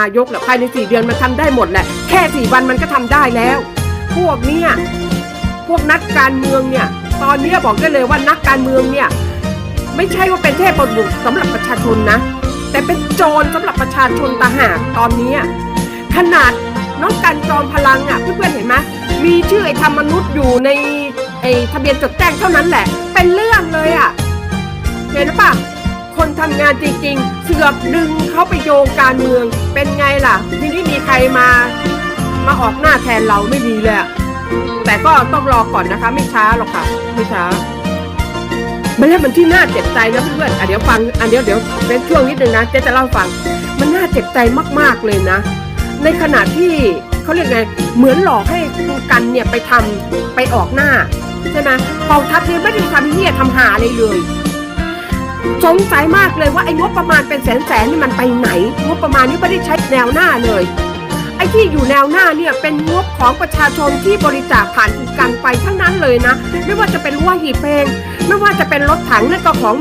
นายกแหละภายในสี่เดือนมันทำได้หมดแหละ แค่สี่วันมันก็ทำได้แล้ว พวกเนี้ยพวกนักการเมืองเนี่ย ตอนเนี้บอกได้เลยว่านักการเมืองเนี่ย ไม่ใช่ว่าเป็นเทพบุตรสำหรับประชาชนนะ แต่เป็นโจรสำหรับประชาชนตาหากตอนนี้ขนาดน้องกันจอมพลังอะเพื่อนๆเห็นไหมมีชื่อไอ้ธรรมนุษย์อยู่ในไอ้ทะเบียนจดแจ้งเท่านั้นแหละ เป็นเรื่องเลยอะเห็นปะ ทำงานจริง ๆ เสือกดึงเขาไปโยงการเมือง เป็นไงล่ะ ทีนี้มีใครมา มาออกหน้าแทนเราไม่ดีเลยแต่ก็ต้องรอก่อนนะคะ ไม่ช้าหรอกค่ะ ไม่ช้ามันแล้วมันที่น่าเจ็บใจนะเพื่อนๆอะเดี๋ยวฟังอันเดี๋ยวเดี๋ยวเป็นช่วงนิดนึงนะเจ๊จะเล่าฟัง มันน่าเจ็บใจมากๆเลยนะ ในขณะที่เขาเรียกไง เหมือนหลอกให้คุณกันเนี่ยไปทำไปออกหน้าใช่ไหมกองทัพเนี่ยไม่ได้ทำเหี้ยทำหาอะไรเลย สงสัยมากเลยว่าไอ้งบประมาณเป็นแสนแสนนี่มันไปไหน งบประมาณนี้ไม่ได้ใช้แนวหน้าเลย ไอ้ที่อยู่แนวหน้าเนี่ยเป็นงบของประชาชนที่บริจาคผ่านอุกันไปทั้งนั้นเลยนะ ไม่ว่าจะเป็นรั้วหีบเพลง ไม่ว่าจะเป็นรถถังนั่นก็ของ